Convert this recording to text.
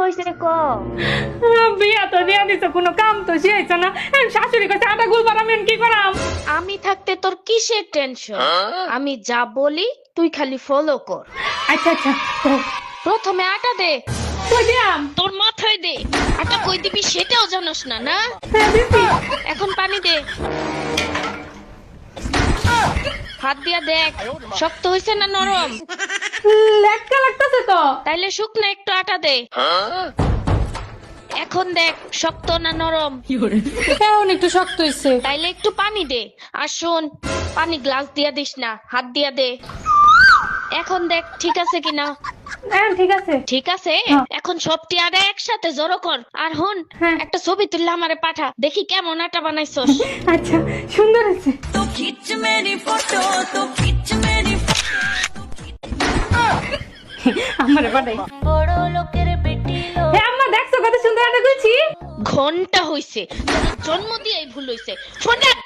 হয়েছে ক বিয়া তো দিয়া দিছে কোনো কাম তো না। শাশুড়ি কাছে আটা গুলবার আমি কি করাম? আমি থাকতে তোর কিসের টেনশন? আমি যা বলি তুই খালি ফলো কর। আচ্ছা আচ্ছা প্রথমে আটা দে। তোর মাথায় দে। আটা কই দিবি সেটাও জানোস না না? হ্যাঁ এখন পানি দে। হাত দিয়া দেখ শক্ত হয়েছে না নরম? হয়েছে তো? তাইলে শুকনো একটু আটা দে। এখন দেখ শক্ত না নরম? এখন একটু শক্ত হইছে। তাইলে একটু পানি দে। আর শোন পানি গ্লাস দিয়া দিস না হাত দিয়া দে। এখন দেখ ঠিক আছে কিনা? হ্যাঁ ঠিক আছে। ঠিক আছে? হ্যাঁ। এখন সব টিয়ারে একসাথে জড়ো কর। আর হন হ্যাঁ। একটা ছবি তুললে আমারে পাঠা। দেখি কেমন আটা বানাইছস। আচ্ছা সুন্দর আছে তো খিচ মেরি ফটো তো খিচ আমারে পাঠাই বড় লোকের বেটি হে আম্মা দেখছ কত সুন্দর একটা কইছি ঘণ্টা হইছে। জন্ম দিয়েই ভুল হইছে। ফোন রাখ।